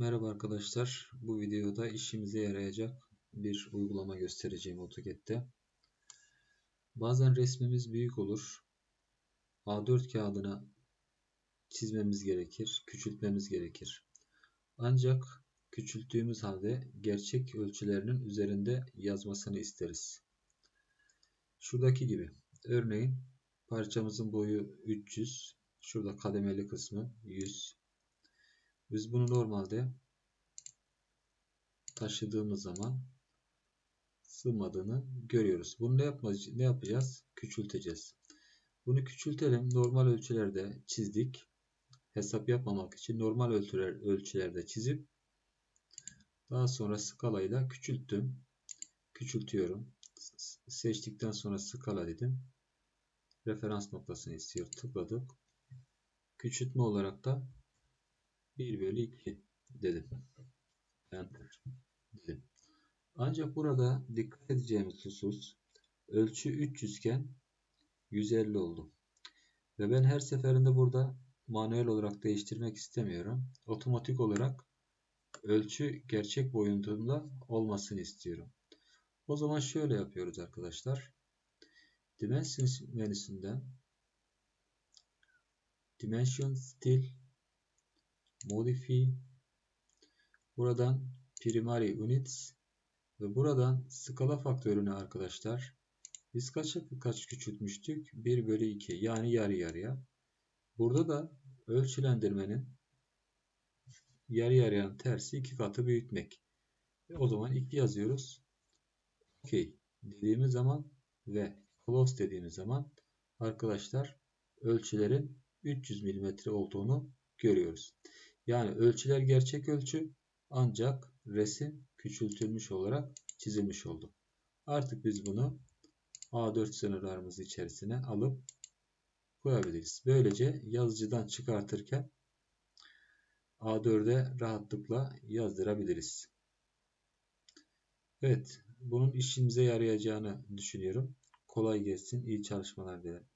Merhaba arkadaşlar. Bu videoda işimize yarayacak bir uygulama göstereceğim AutoCAD'de. Bazen resmimiz büyük olur. A4 kağıdına çizmemiz gerekir, küçültmemiz gerekir. Ancak küçülttüğümüz halde gerçek ölçülerinin üzerinde yazmasını isteriz. Şuradaki gibi. Örneğin parçamızın boyu 300, şurada kademeli kısmı 100, biz bunu normalde taşıdığımız zaman sığmadığını görüyoruz. Bunu ne, ne yapacağız? Küçülteceğiz. Bunu küçültelim. Normal ölçülerde çizdik. Hesap yapmamak için normal ölçüler, ölçülerde çizip daha sonra skalayla küçülttüm. Küçültüyorum. Seçtikten sonra skala dedim. Referans noktasını istiyor. Tıkladık. Küçültme olarak da 1 bölü 2 dedim. Enter dedim. Ancak burada dikkat edeceğimiz husus ölçü 300 iken 150 oldu. Ve ben her seferinde burada manuel olarak değiştirmek istemiyorum. Otomatik olarak ölçü gerçek boyutunda olmasını istiyorum. O zaman şöyle yapıyoruz arkadaşlar. Dimensions menüsünden Dimension Stil Modify buradan Primary Units ve buradan skala faktörünü arkadaşlar biz kaç kaç küçültmüştük? 1 bölü 2 yani yarı yarıya. Burada da ölçülendirmenin yarı yarıyanın tersi iki katı büyütmek. Ve o zaman 2 yazıyoruz. OK dediğimiz zaman ve close dediğimiz zaman arkadaşlar ölçülerin 300 mm olduğunu görüyoruz. Yani ölçüler gerçek ölçü ancak resim küçültülmüş olarak çizilmiş oldu. Artık biz bunu A4 sınırlarımız içerisine alıp koyabiliriz. Böylece yazıcıdan çıkartırken A4'e rahatlıkla yazdırabiliriz. Evet, bunun işimize yarayacağını düşünüyorum. Kolay gelsin, iyi çalışmalar dilerim.